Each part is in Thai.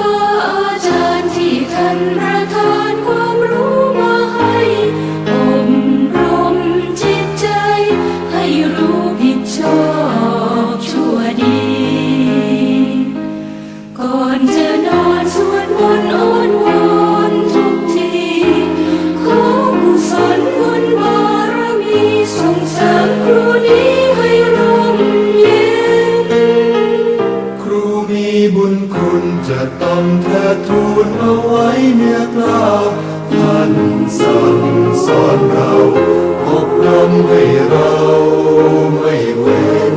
บาอาจารย์ที่ท่านรัก พูดเอาไว้เนื้อกล้าวท่านสั่งสอนเราอบรมให้เราไม่เว้น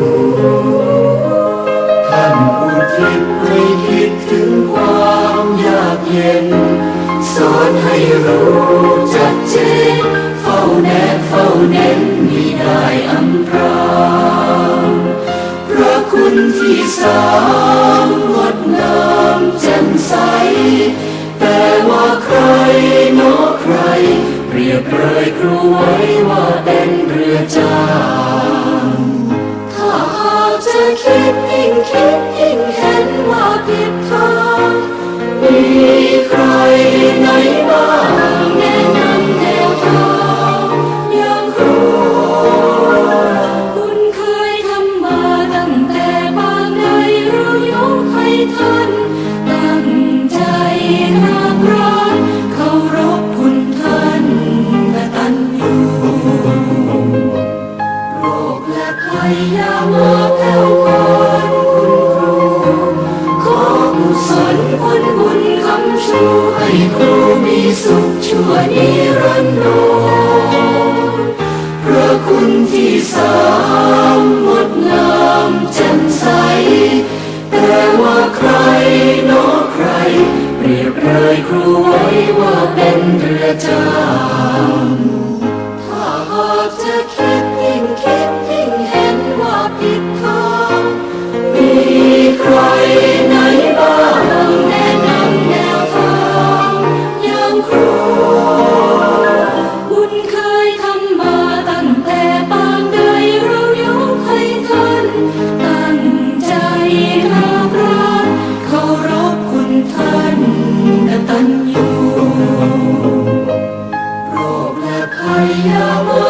ท่านอุทิศให้คิดถึงความยากเย็น สอนให้รู้จัดเจนเฝ้าแนบเฝ้าเน้นมิได้อำพรางพระคุณที่สาม ไว้ว่าเป็นเรือจ้างถ้าหากจะคิดยิ่งคิดยิ่งเห็นว่าผิด สุขชั่วนิรันดรพระคุณที่สามงดงามแจ่มใส แต่ว่าใครเนอใคร เปรียบเลยครูไว้ว่าเป็นเรือจ้า